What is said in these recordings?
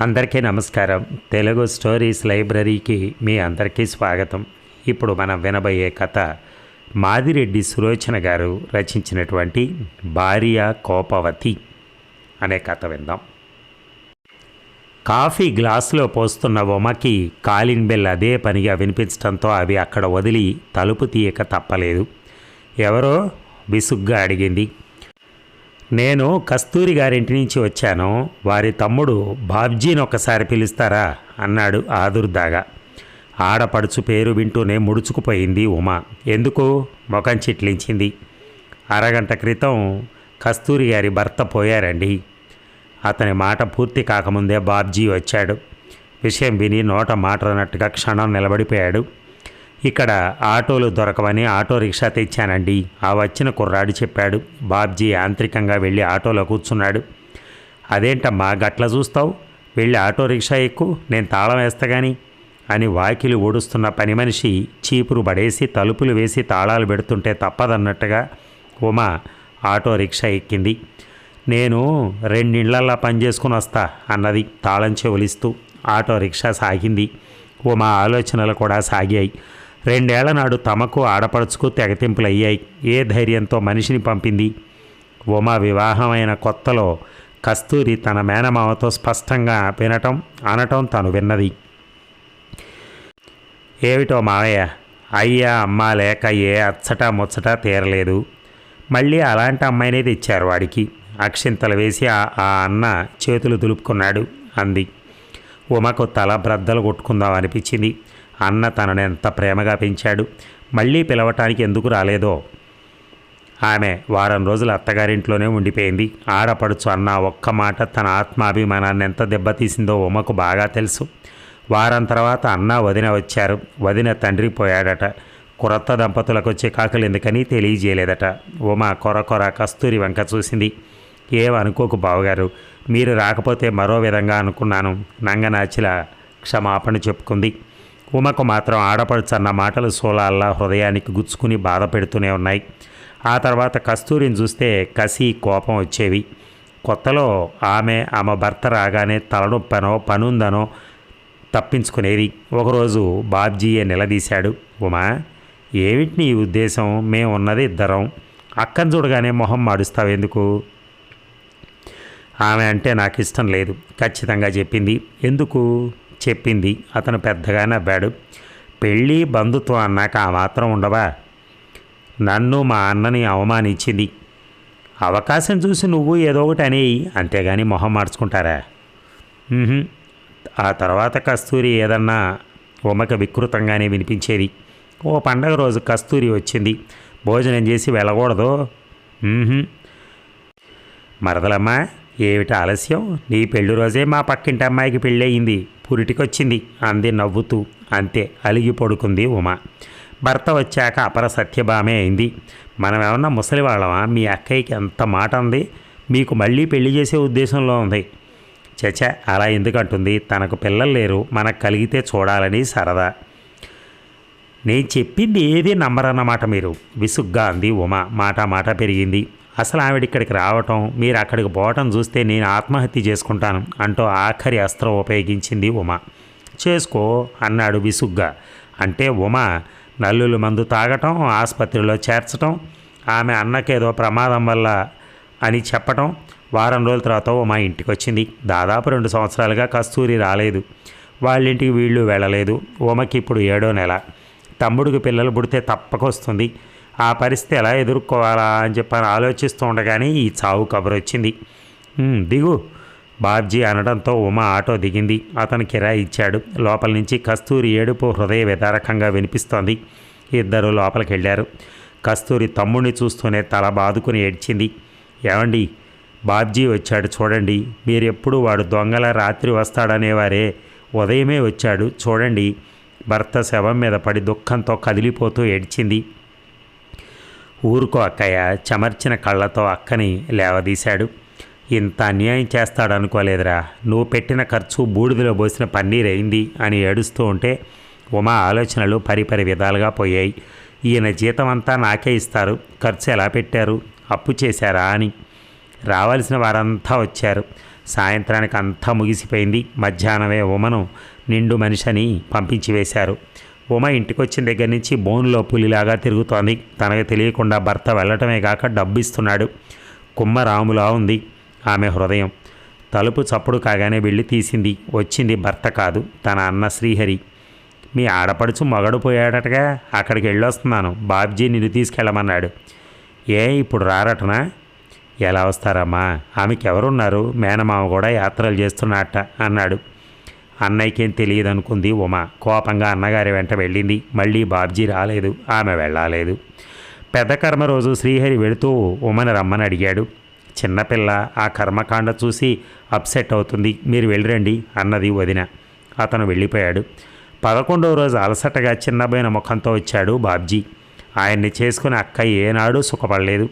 అందరికీ నమస్కారం. తెలుగు స్టోరీస్ లైబ్రరీకి మీ అందరికీ స్వాగతం. ఇప్పుడు మనం వినబోయే కథ మాదిరెడ్డి సులోచన గారు రచించినటువంటి భార్య కోపవతి అనే కథ విందాం. కాఫీ గ్లాసులో పోస్తున్న ఉమకి కాలింగ్ బెల్ అదే పనిగా వినిపించడంతో అవి అక్కడ వదిలి తలుపు తీయక తప్పలేదు. ఎవరో విసుగ్గా అడిగింది. నేను కస్తూరి గారింటి నుంచి వచ్చాను. వారి తమ్ముడు బాబ్జీని ఒకసారి పిలుస్తారా? అన్నాడు ఆదుర్దాగా. ఆడపడుచు పేరు వింటూనే ముడుచుకుపోయింది ఉమా. ఎందుకు? ముఖం చిట్లించింది. అరగంట క్రితం కస్తూరి గారి భర్త పోయారండి. అతని మాట పూర్తి కాకముందే బాబ్జీ వచ్చాడు. విషయం విని నోట మాటనట్టుగా క్షణం నిలబడిపోయాడు. ఇక్కడ ఆటోలు దొరకవని ఆటో రిక్షా తెచ్చానండి. ఆ వచ్చిన కుర్రాడు చెప్పాడు బాబ్జీ యాంత్రికంగా వెళ్ళి ఆటోలో కూర్చున్నాడు. అదేంటమ్మా గట్ల చూస్తావు? వెళ్ళి ఆటో రిక్షా ఎక్కు నేను తాళం వేస్తా గాని? అని వాకిలి ఊడుస్తున్న పని మనిషి చీపురు పడేసి తలుపులు వేసి తాళాలు పెడుతుంటే తప్పదన్నట్టుగా ఉమా ఆటో రిక్షా ఎక్కింది. నేను రెండిళ్ళల్లా పని చేసుకుని వస్తా అన్నది తాళం చెవులిస్తూ. ఆటో రిక్షా సాగింది. ఉమా ఆలోచనలు కూడా సాగాయి. రెండేళ్ళ నాడు తమకు ఆడపడుచుకు తెగతింపులు అయ్యాయి ఏ ధైర్యంతో మనిషిని పంపింది? ఉమా వివాహమైన కొత్తలో కస్తూరి తన మేనమామతో స్పష్టంగా వినటం అనటం తను విన్నది. ఏమిటో మావయ్య అయ్యా అమ్మ లేక ఏ అచ్చట ముచ్చట తీరలేదు. మళ్ళీ అలాంటి అమ్మాయినే తెచ్చారు వాడికి. అక్షింతలు వేసి ఆ అన్న చేతులు దులుపుకున్నాడు అంది. ఉమకు తల బ్రద్దలు కొట్టుకుందాం అనిపించింది. అన్న తనను ఎంత ప్రేమగా పెంచాడు. మళ్ళీ పిలవటానికి ఎందుకు రాలేదో. ఆమె వారం రోజులు అత్తగారింట్లోనే ఉండిపోయింది. ఆడపడుచు అన్న ఒక్క మాట తన ఆత్మాభిమానాన్ని ఎంత దెబ్బతీసిందో ఉమకు బాగా తెలుసు. వారం తర్వాత అన్న వదిన వచ్చారు. వదిన తండ్రి పోయాడట. కొరత దంపతులకు వచ్చే కాకలు ఎందుకని తెలియజేయలేదట. ఉమ కొర కొర కస్తూరి వంక చూసింది. ఏమనుకోకు బావగారు. మీరు రాకపోతే మరో విధంగా అనుకున్నాను. నంగనాచిల క్షమాపణ చెప్పుకుంది. ఉమకు మాత్రం ఆడపడుచన్న మాటలు సోలాల్లా హృదయానికి గుచ్చుకుని బాధ పెడుతూనే ఉన్నాయి. ఆ తర్వాత కస్తూరిని చూస్తే కసి కోపం వచ్చేవి. కొత్తలో ఆమె ఆమె భర్త రాగానే తలనొప్పనో పనుందనో తప్పించుకునేది. ఒకరోజు బాబ్జీయే నిలదీశాడు. ఉమా ఏమిటి నీ ఉద్దేశం? మేము ఉన్నది ఇద్దరం. అక్కను చూడగానే మొహం మాడుస్తావెందుకు ఆమె అంటే నాకు ఇష్టం లేదు ఖచ్చితంగా చెప్పింది. ఎందుకు? చెప్పింది. అతను పెద్దగా నవ్వాడు. పెళ్ళి బంధుత్వం అన్నాక ఆ మాత్రం ఉండవా? నన్ను మా అన్నని అవమానించింది. అవకాశం చూసి నువ్వు ఏదో ఒకటి అనేయి అంతేగాని మొహం మార్చుకుంటారా? ఆ తర్వాత కస్తూరి ఏదన్నా ఉమక వికృతంగానే వినిపించేది. ఓ పండగ రోజు కస్తూరి వచ్చింది. భోజనం చేసి వెళ్ళకూడదు. మరదలమ్మా ఏమిటి ఆలస్యం? నీ పెళ్ళి రోజే మా పక్కింటి అమ్మాయికి పెళ్ళయింది. పురిటికొచ్చింది. అంది నవ్వుతూ. అంతే అలిగి పడుకుంది ఉమ. భర్త వచ్చాక అపర సత్యభామే అయింది. మనం ఏమన్నా ముసలి మీ అక్కయ్యకి ఎంత మాట ఉంది మీకు మళ్ళీ పెళ్ళి చేసే ఉద్దేశంలో ఉంది. చచ అలా ఎందుకంటుంది? తనకు పిల్లలు లేరు. మనకు కలిగితే చూడాలని సరదా. నేను చెప్పింది ఏది నమ్మరన్నమాట మీరు? విసుగ్గా అంది ఉమ. మాట మాట పెరిగింది. అసలు ఆవిడ ఇక్కడికి రావటం మీరు అక్కడికి పోవటం చూస్తే నేను ఆత్మహత్య చేసుకుంటాను అంటూ ఆఖరి అస్త్రం ఉపయోగించింది ఉమ. చేసుకో అన్నాడు విసుగ్గా. అంటే ఉమ నల్లులు మందు తాగటం ఆసుపత్రిలో చేర్చటం ఆమె అన్నకేదో ప్రమాదం వల్ల అని చెప్పటం వారం రోజుల తర్వాత ఉమ ఇంటికి వచ్చింది. దాదాపు రెండు సంవత్సరాలుగా కస్తూరి రాలేదు. వాళ్ళింటికి వీళ్ళు వెళ్ళలేదు. ఉమకి ఇప్పుడు ఏడో నెల. తమ్ముడికి పిల్లలు పుడితే తప్పకొస్తుంది ఆ పరిస్థితి ఎలా ఎదుర్కోవాలా అని చెప్పని ఆలోచిస్తూ ఉండగానే ఈ చావు కబురు వచ్చింది దిగు. బాబ్జీ అనడంతో ఉమ ఆటో దిగింది. అతను కిరాయి ఇచ్చాడు. లోపల నుంచి కస్తూరి ఏడుపు హృదయ విదారకంగా వినిపిస్తోంది. ఇద్దరు లోపలికి వెళ్ళారు కస్తూరి తమ్ముడిని చూస్తూనే తల బాదుకుని ఏడ్చింది. ఏమండి బాబ్జీ వచ్చాడు చూడండి. మీరెప్పుడు వాడు దొంగల రాత్రి వస్తాడనేవారే. ఉదయమే వచ్చాడు. చూడండి. భర్త శవం మీద పడి దుఃఖంతో కదిలిపోతూ ఏడ్చింది. ఊరుకో అక్కయ్య చెమర్చిన కళ్ళతో అక్కని లేవదీశాడు. ఇంత అన్యాయం చేస్తాడనుకోలేదురా. నువ్వు పెట్టిన ఖర్చు బూడిదలో పోసిన పన్నీర్ అయింది అని ఏడుస్తూ ఉంటే ఉమా ఆలోచనలు పరిపరి విధాలుగా పోయాయి. ఈయన జీతం అంతా నాకే ఇస్తారు. ఖర్చు ఎలా పెట్టారు? అప్పు చేశారా అని. రావాల్సిన వారంతా వచ్చారు. సాయంత్రానికి అంతా ముగిసిపోయింది. మధ్యాహ్నమే ఉమను నిండు మనిషిని పంపించి వేశారు ఉమ ఇంటికొచ్చిన దగ్గర నుంచి బోన్లో పులిలాగా తిరుగుతోంది. తనకు తెలియకుండా భర్త వెళ్ళటమే కాక డబ్బు ఇస్తున్నాడు కుమ్మ రాములా ఉంది ఆమె హృదయం. తలుపు చప్పుడు కాగానే వెళ్ళి తీసింది. వచ్చింది భర్త కాదు తన అన్న శ్రీహరి. మీ ఆడపడుచు మగడు పోయాడటగా? అక్కడికి వెళ్ళొస్తున్నాను. బాబ్జీ నిన్ను తీసుకెళ్ళమన్నాడు. ఏ ఇప్పుడు రారటనా? ఎలా వస్తారమ్మా? ఆమెకి ఎవరున్నారు మేనమామ కూడా యాత్రలు చేస్తున్నట్ట అన్నాడు. అన్నయ్యకేం తెలియదు అనుకుంది ఉమ. కోపంగా అన్నగారి వెంట వెళ్ళింది. మళ్ళీ బాబ్జీ రాలేదు. ఆమె వెళ్ళాలేదు. పెద్ద కర్మ రోజు శ్రీహరి వెళుతూ ఉమని రమ్మని అడిగాడు. చిన్నపిల్ల ఆ కర్మకాండ చూసి అప్సెట్ అవుతుంది. మీరు వెళ్ళిరండి అన్నది వదిన. అతను వెళ్ళిపోయాడు. పదకొండవ రోజు అలసటగా చిన్నబోయిన ముఖంతో వచ్చాడు బాబ్జీ. ఆయన్ని చేసుకుని అక్క ఏనాడు సుఖపడలేదు.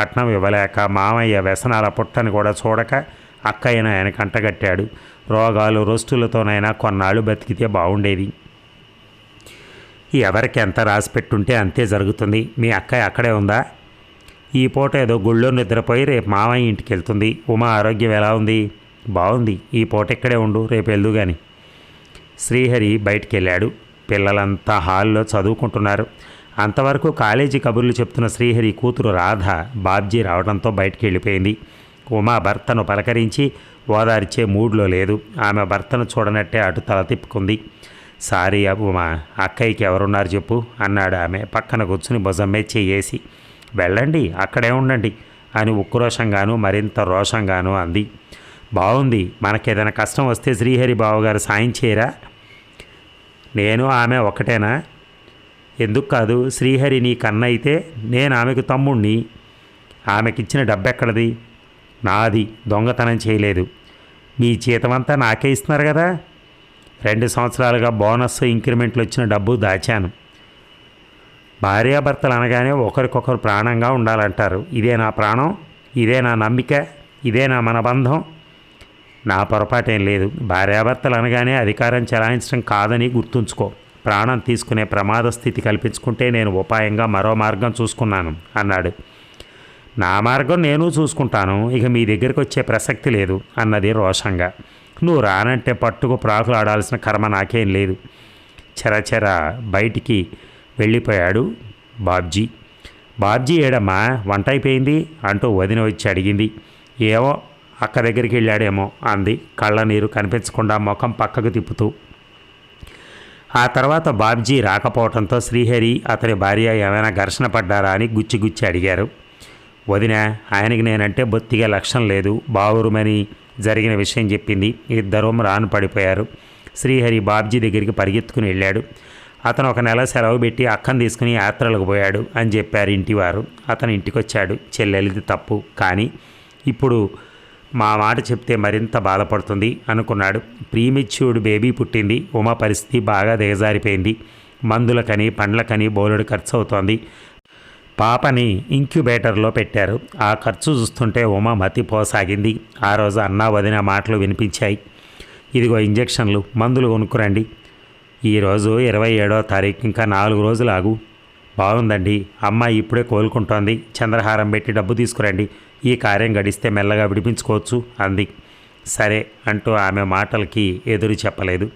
కట్నం ఇవ్వలేక మామయ్య వ్యసనాల పుట్టని కూడా చూడక అక్కయ్యను ఆయన కంటగట్టాడు రోగాలు రొస్టులతోనైనా కొన్నాళ్ళు బతికితే బాగుండేది ఎవరికి ఎంత రాసి పెట్టుంటే అంతే జరుగుతుంది. మీ అక్క అక్కడే ఉందా? ఈ పూట ఏదో గుళ్ళో నిద్రపోయి రేపు మామయ్య ఇంటికి వెళ్తుంది. ఉమా ఆరోగ్యం ఎలా ఉంది? బాగుంది ఈ పూట ఇక్కడే ఉండు రేపు వెళ్దు కానీ శ్రీహరి బయటికి వెళ్ళాడు పిల్లలంతా హాల్లో చదువుకుంటున్నారు. అంతవరకు కాలేజీ కబుర్లు చెప్తున్న శ్రీహరి కూతురు రాధ బాబ్జీ రావడంతో బయటికి వెళ్ళిపోయింది ఉమా భర్తను పలకరించి ఓదార్చే మూడ్లో లేదు. ఆమె భర్తను చూడనట్టే అటు తల తిప్పుకుంది. సారీ మా అక్కయ్యకి ఎవరున్నారు చెప్పు అన్నాడు ఆమె పక్కన కూర్చుని భుజమ్మే చేసి వెళ్ళండి అక్కడే ఉండండి అని ఉక్రోషంగాను మరింత రోషంగాను అంది. బాగుంది మనకేదైనా కష్టం వస్తే శ్రీహరి బావగారు సాయం చేయరా? నేను ఆమె ఒకటేనా ఎందుకు కాదు శ్రీహరి నీ కన్న అయితే నేను ఆమెకు తమ్ముణ్ణి. ఆమెకిచ్చిన డబ్బెక్కడది? నాది దొంగతనం చేయలేదు. మీ జీతమంతా నాకే ఇస్తున్నారు కదా. రెండు సంవత్సరాలుగా బోనస్ ఇంక్రిమెంట్లు వచ్చిన డబ్బు దాచాను. భార్యాభర్తలు అనగానే ఒకరికొకరు ప్రాణంగా ఉండాలంటారు. ఇదే నా ప్రాణం ఇదే నా నమ్మిక ఇదే నా మన బంధం నా పొరపాటేం లేదు. భార్యాభర్తలు అనగానే అధికారం చెలాయించడం కాదని గుర్తుంచుకో. ప్రాణం తీసుకునే ప్రమాద స్థితి కల్పించుకుంటే నేను ఉపాయంగా మరో మార్గం చూసుకున్నాను అన్నాడు. నా మార్గం నేను చూసుకుంటాను ఇక మీ దగ్గరికి వచ్చే ప్రసక్తి లేదు అన్నది రోషంగా. నువ్వు రానంటే పట్టుకు ప్రాకులు ఆడాల్సిన కర్మ నాకేం లేదు. చెరచెర బయటికి వెళ్ళిపోయాడు బాబ్జీ. బాబ్జీ ఏడమ్మా వంట అయిపోయింది అంటూ వదిన వచ్చి అడిగింది. ఏమో అక్క దగ్గరికి వెళ్ళాడేమో అంది. కళ్ళ నీరు కనిపించకుండా ముఖం పక్కకు తిప్పుతూ. ఆ తర్వాత బాబ్జీ రాకపోవడంతో శ్రీహరి అతని భార్య ఏమైనా ఘర్షణ పడ్డారా అని గుచ్చి గుచ్చి అడిగారు. వదిన ఆయనకి నేనంటే బొత్తిగా లక్ష్యం లేదు. బావురుమని జరిగిన విషయం చెప్పింది. ఇద్దరూ రాను పడిపోయారు. శ్రీహరి బాబ్జీ దగ్గరికి పరిగెత్తుకుని వెళ్ళాడు. అతను ఒక నెల సెలవు పెట్టి అక్కను తీసుకుని యాత్రలకు పోయాడు అని చెప్పారు ఇంటివారు. అతను ఇంటికి వచ్చాడు చెల్లెలిది తప్పు. కానీ ఇప్పుడు మా మాట చెప్తే మరింత బాధపడుతుంది అనుకున్నాడు. ప్రీమిచ్యూడ్ బేబీ పుట్టింది. ఉమా పరిస్థితి బాగా దిగజారిపోయింది. మందులకని పండ్లకని బోలెడు ఖర్చు అవుతోంది పాపని ఇంక్యుబేటర్లో పెట్టారు. ఆ ఖర్చు చూస్తుంటే ఉమ మతిపోసాగింది. ఆ రోజు అన్నా వదిన మాటలు వినిపించాయి. ఇదిగో ఇంజెక్షన్లు మందులు కొనుక్కురండి. ఈరోజు ఇరవై ఏడో తారీఖు ఇంకా నాలుగు రోజులు ఆగు. బాగుందండి. అమ్మాయి ఇప్పుడే కోలుకుంటోంది. చంద్రహారం పెట్టి డబ్బు తీసుకురండి. ఈ కార్యం గడిస్తే మెల్లగా విడిపించుకోవచ్చు అంది. సరే అంటూ ఆమె మాటలకి ఎదురు చెప్పలేదు.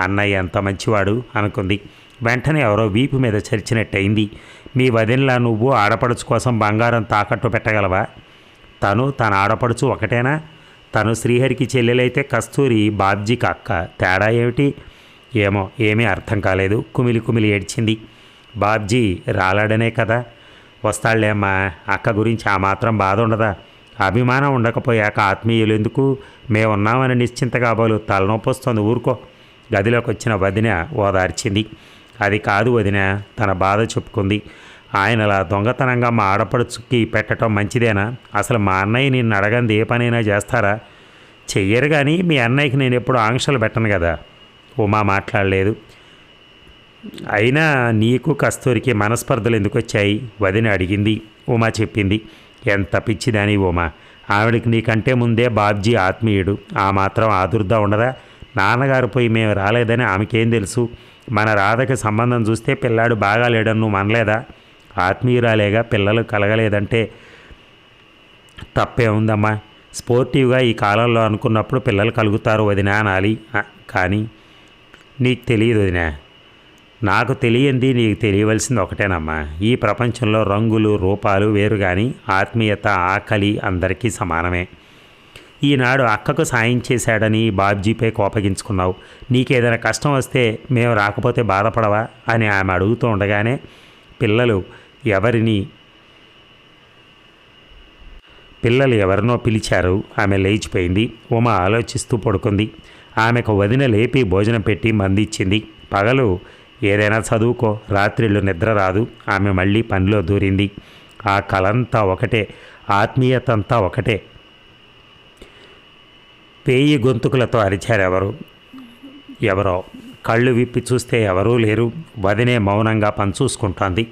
అన్నయ్య ఎంత మంచివాడు అనుకుంది. వెంటనే ఎవరో వీపు మీద చరిచినట్టయింది. మీ వదినలా నువ్వు ఆడపడుచు కోసం బంగారం తాకట్టు పెట్టగలవా? తను తన ఆడపడుచు ఒకటేనా? తను శ్రీహరికి చెల్లెలైతే కస్తూరి బాబ్జీకి అక్క తేడా ఏమిటి? ఏమో ఏమీ అర్థం కాలేదు. కుమిలి కుమిలి ఏడ్చింది. బాబ్జీ రాలాడనే కదా. వస్తాళ్ళేమ్మా అక్క గురించి ఆ మాత్రం బాధ ఉండదా? అభిమానం ఉండకపోయాక ఆత్మీయులు ఎందుకు? మేమున్నామని నిశ్చింతగా బోలు తలనొప్పి వస్తుంది ఊరుకో. గదిలోకి వచ్చిన వదిన ఓదార్చింది. అది కాదు వదిన తన బాధ చెప్పుకుంది. ఆయనలా దొంగతనంగా మా ఆడపడుచుకి పెట్టడం మంచిదేనా? అసలు మా అన్నయ్య నిన్ను అడగంది ఏ పనైనా చేస్తారా? చెయ్యరు కానీ మీ అన్నయ్యకి నేను ఎప్పుడు ఆంక్షలు పెట్టను కదా. ఉమా మాట్లాడలేదు. అయినా నీకు కస్తూరికి మనస్పర్ధలు ఎందుకు వచ్చాయి వదిన అడిగింది. ఉమా చెప్పింది. ఎంత పిచ్చిదని ఉమా. ఆవిడకి నీకంటే ముందే బాబ్జీ ఆత్మీయుడు. ఆ మాత్రం ఆదుర్దా ఉండదా? నాన్నగారు పోయి మేము రాలేదని ఆమెకేం తెలుసు? మన రాధకి సంబంధం చూస్తే పిల్లాడు బాగా లేడని నువ్వు అనలేదా? ఆత్మీయురాలేగా పిల్లలు కలగలేదంటే తప్పే ఉందమ్మా. స్పోర్టివ్గా ఈ కాలంలో అనుకున్నప్పుడు పిల్లలు కలుగుతారు వదినా అనాలి కానీ నీకు తెలియదు వదినా. నాకు తెలియంది నీకు తెలియవలసింది ఒకటేనమ్మా. ఈ ప్రపంచంలో రంగులు రూపాలు వేరు కానీ ఆత్మీయత ఆకలి అందరికీ సమానమే. ఈనాడు అక్కకు సాయం చేశాడని బాబ్జీపై కోపగించుకున్నావు. నీకేదైనా కష్టం వస్తే మేము రాకపోతే బాధపడవా? అని ఆమె అడుగుతూ ఉండగానే పిల్లలు ఎవరిని పిల్లలు ఎవరినో పిలిచారు. ఆమె లేచిపోయింది. ఉమ ఆలోచిస్తూ పడుకుంది. ఆమెకు వదిన లేపి భోజనం పెట్టి మందిచ్చింది. పగలు ఏదైనా చదువుకో రాత్రిళ్ళు నిద్ర రాదు. ఆమె మళ్ళీ పనిలో దూరింది. ఆ కలంతా ఒకటే ఆత్మీయతంతా ఒకటే. పేయి గొంతుకులతో అరిచారెవరు? ఎవరో? కళ్ళు విప్పి చూస్తే ఎవరూ లేరు. వదినే మౌనంగా పనిచూసుకుంటోంది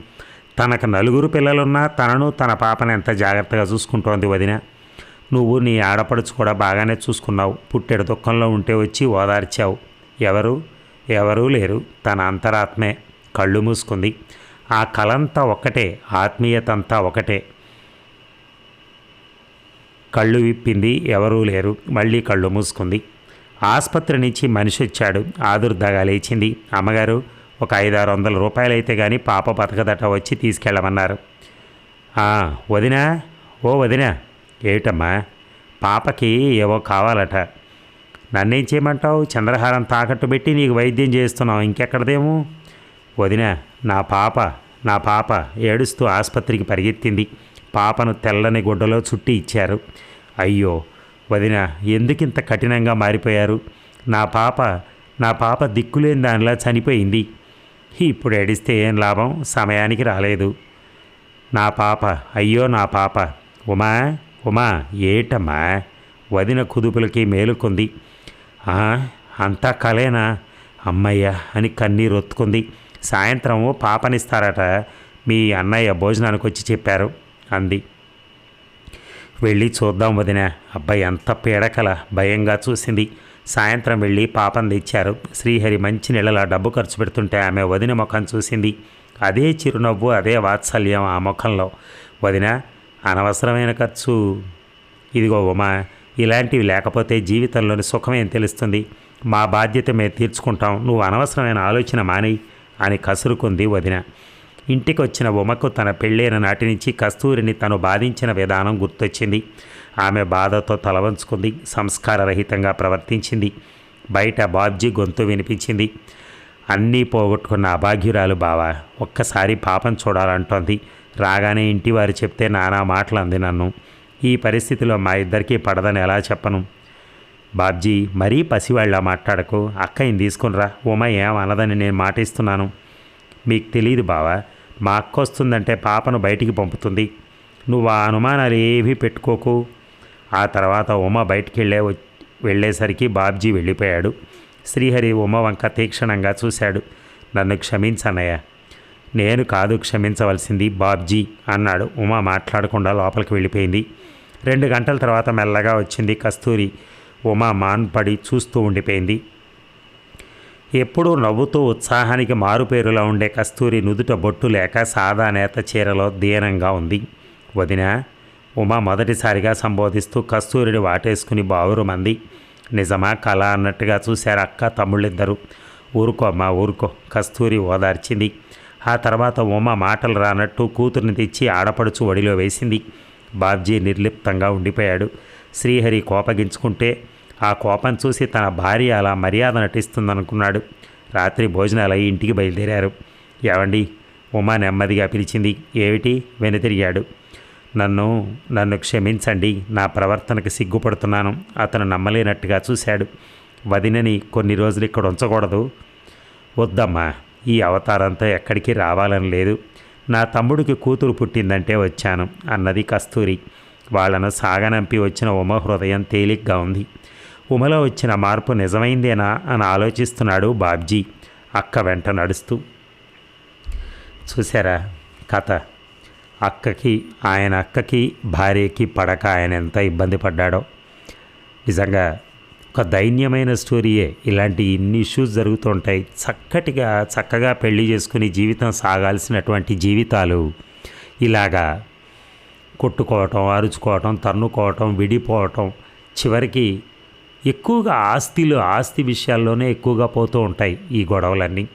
తనకు నలుగురు పిల్లలున్నా తనను తన పాపను ఎంత జాగ్రత్తగా చూసుకుంటోంది వదిన? నువ్వు నీ ఆడపడుచు కూడా బాగానే చూసుకున్నావు. పుట్టెడు దుఃఖంలో ఉంటే వచ్చి ఓదార్చావు. ఎవరు? ఎవరూ లేరు. తన అంతరాత్మే. కళ్ళు మూసుకుంది. ఆ కలంతా ఒక్కటే. ఆత్మీయతంతా ఒకటే కళ్ళు విప్పింది ఎవరూ లేరు. మళ్ళీ కళ్ళు మూసుకుంది. ఆసుపత్రి నుంచి మనిషి వచ్చాడు. ఆదుర్దాగా లేచింది. అమ్మగారు ఒక ఐదారు వందల రూపాయలు అయితే కానీ పాప బతకదట వచ్చి తీసుకెళ్ళమన్నారు. వదినా ఓ వదినా ఏమిటమ్మా? పాపకి ఏవో కావాలట. నన్నేం చేయమంటావు? చంద్రహారం తాకట్టు పెట్టి నీకు వైద్యం చేస్తున్నావు. ఇంకెక్కడదేమో? వదిన నా పాప నా పాప ఏడుస్తూ ఆసుపత్రికి పరిగెత్తింది. పాపను తెల్లని గుడ్డలో చుట్టి ఇచ్చారు. అయ్యో వదిన ఎందుకింత కఠినంగా మారిపోయారు? నా పాప నా పాప దిక్కులేని దానిలా చనిపోయింది. ఇప్పుడు ఏడిస్తే ఏం లాభం? సమయానికి రాలేదు. నా పాప అయ్యో నా పాప. ఉమా ఉమా ఏటమ్మా? వదిన కుదుపులకి మేలుకుంది. అంతా కలేనా? అమ్మయ్య అని కన్నీరు ఒత్తుకుంది. సాయంత్రం పాపనిస్తారట మీ అన్నయ్య భోజనానికి వచ్చి చెప్పారు. అంది వెళ్ళి చూద్దాం వదిన. అబ్బాయి ఎంత పీడకల భయంగా చూసింది. సాయంత్రం వెళ్ళి పాపం తెచ్చారు. శ్రీహరి మంచి నీళ్ళలా డబ్బు ఖర్చు పెడుతుంటే ఆమె వదిన ముఖం చూసింది. అదే చిరునవ్వు అదే వాత్సల్యం ఆ ముఖంలో. వదిన అనవసరమైన ఖర్చు. ఇదిగో ఉమా ఇలాంటివి లేకపోతే జీవితంలోని సుఖమేం తెలుస్తుంది? మా బాధ్యత మేము తీర్చుకుంటాం. నువ్వు అనవసరమైన ఆలోచన మానేయి అని కసురుకుంది వదిన. ఇంటికి వచ్చిన ఉమకు తన పెళ్ళైన నాటి నుంచి కస్తూరిని తను బాధించిన విధానం గుర్తొచ్చింది. ఆమె బాధతో తలవంచుకుంది సంస్కారరహితంగా ప్రవర్తించింది. బయట బాబ్జీ గొంతు వినిపించింది. అన్నీ పోగొట్టుకున్న అభాగ్యురాలు బావా ఒక్కసారి పాపం చూడాలంటోంది. రాగానే ఇంటి వారు చెప్తే నానా మాటలు అంది నన్ను. ఈ పరిస్థితిలో మా ఇద్దరికీ పడదని ఎలా చెప్పను? బాబ్జీ మరీ పసివాళ్ళ మాట్లాడకు. అక్కయ్యని తీసుకునిరా. ఉమ ఏం అనదని నేను మాటిస్తున్నాను. మీకు తెలియదు బావా మా అక్క వస్తుందంటే పాపను బయటికి పంపుతుంది. నువ్వు ఆ అనుమానాలు ఏవీ పెట్టుకోకు. ఆ తర్వాత ఉమ బయటికి వెళ్ళే వెళ్ళేసరికి బాబ్జీ వెళ్ళిపోయాడు. శ్రీహరి ఉమ వంక తీక్షణంగా చూశాడు. నన్ను క్షమించన్నయ్య నేను కాదు క్షమించవలసింది బాబ్జీ అన్నాడు. ఉమ మాట్లాడకుండా లోపలికి వెళ్ళిపోయింది. రెండు గంటల తర్వాత మెల్లగా వచ్చింది కస్తూరి. ఉమ మాన్పడి చూస్తూ ఉండిపోయింది. ఎప్పుడూ నవ్వుతూ ఉత్సాహానికి మారుపేరులా ఉండే కస్తూరి నుదుట బొట్టు లేక సాదా నేత చీరలో దీనంగా ఉంది. వదిన ఉమ మొదటిసారిగా సంబోధిస్తూ కస్తూరిని వాటేసుకుని బావురుమంది నిజమా కళ అన్నట్టుగా చూశారు అక్క తమ్ముళ్ళిద్దరూ. ఊరుకో అమ్మా ఊరుకో కస్తూరి ఓదార్చింది. ఆ తర్వాత ఉమ మాటలు రానట్టు కూతుర్ని తెచ్చి ఆడపడుచు ఒడిలో వేసింది. బాబ్జీ నిర్లిప్తంగా ఉండిపోయాడు. శ్రీహరి కోపగించుకుంటే ఆ కోపం చూసి తన భార్య అలా మర్యాద నటిస్తుందనుకున్నాడు. రాత్రి భోజనాలు అయి ఇంటికి బయలుదేరారు. ఏవండి? ఉమా నెమ్మదిగా పిలిచింది. ఏమిటి? వెనుతిరిగాడు. నన్ను నన్ను క్షమించండి. నా ప్రవర్తనకు సిగ్గుపడుతున్నాను. అతను నమ్మలేనట్టుగా చూశాడు. వదినని కొన్ని రోజులు ఇక్కడ ఉంచకూడదు. వద్దమ్మా ఈ అవతారంతో ఎక్కడికి రావాలని లేదు. నా తమ్ముడికి కూతురు పుట్టిందంటే వచ్చాను అన్నది కస్తూరి. వాళ్ళను సాగనంపి వచ్చిన ఉమ హృదయం తేలిగ్గా ఉంది. ఉమలో వచ్చిన మార్పు నిజమైందేనా అని ఆలోచిస్తున్నాడు బాబ్జీ. అక్క వెంట నడుస్తూ చూసారా కథ? అక్కకి ఆయన అక్కకి భార్యకి పడక ఆయన ఎంత ఇబ్బంది పడ్డాడో. నిజంగా ఒక దైన్యమైన స్టోరీయే. ఇలాంటి ఇన్ని ఇష్యూస్ జరుగుతుంటాయి చక్కటిగా చక్కగా పెళ్ళి చేసుకుని జీవితం సాగాల్సినటువంటి జీవితాలు ఇలాగా కొట్టుకోవటం అరుచుకోవటం తన్నుకోవటం విడిపోవటం చివరికి ఎక్కువగా ఆస్తిలు ఆస్తి విషయాల్లోనే ఎక్కువగా పోతూ ఉంటాయి ఈ గొడవలన్నీ.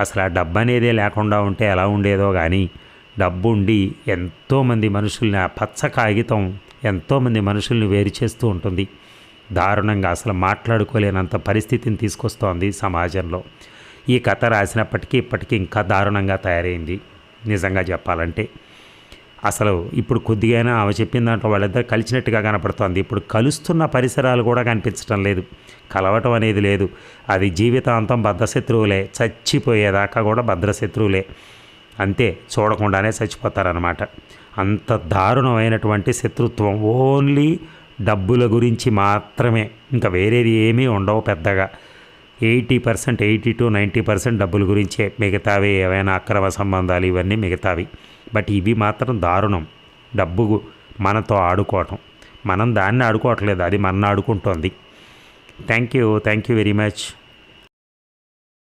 అసలు ఆ డబ్బు అనేదే లేకుండా ఉంటే ఎలా ఉండేదో కానీ డబ్బు ఉండి ఎంతోమంది మనుషుల్ని ఆ పచ్చ కాగితం ఎంతోమంది మనుషుల్ని వేరు చేస్తూ ఉంటుంది. దారుణంగా అసలు మాట్లాడుకోలేనంత పరిస్థితిని తీసుకొస్తోంది సమాజంలో. ఈ కథ రాసినప్పటికీ ఇప్పటికీ ఇంకా దారుణంగా తయారైంది. నిజంగా చెప్పాలంటే అసలు ఇప్పుడు కొద్దిగైనా ఆమె చెప్పిన దాంట్లో వాళ్ళిద్దరు కలిసినట్టుగా కనపడుతోంది. ఇప్పుడు కలుస్తున్న పరిసరాలు కూడా కనిపించడం లేదు. కలవటం అనేది లేదు. అది జీవితాంతం భద్రశత్రువులే. చచ్చిపోయేదాకా కూడా భద్రశత్రువులే. అంతే చూడకుండానే చచ్చిపోతారనమాట అంత దారుణమైనటువంటి శత్రుత్వం. ఓన్లీ డబ్బుల గురించి మాత్రమే. ఇంకా వేరేది ఏమీ ఉండవు పెద్దగా. Eighty percent eighty to ninety percent డబ్బుల గురించే. మిగతావి ఏవైనా అక్రమ సంబంధాలు ఇవన్నీ మిగతావి. బట్ ఇవి మాత్రం దారుణం. డబ్బు మనతో ఆడుకోవటం. మనం దాన్ని ఆడుకోవట్లేదు అది మన ఆడుకుంటోంది. Thank you thank you very much.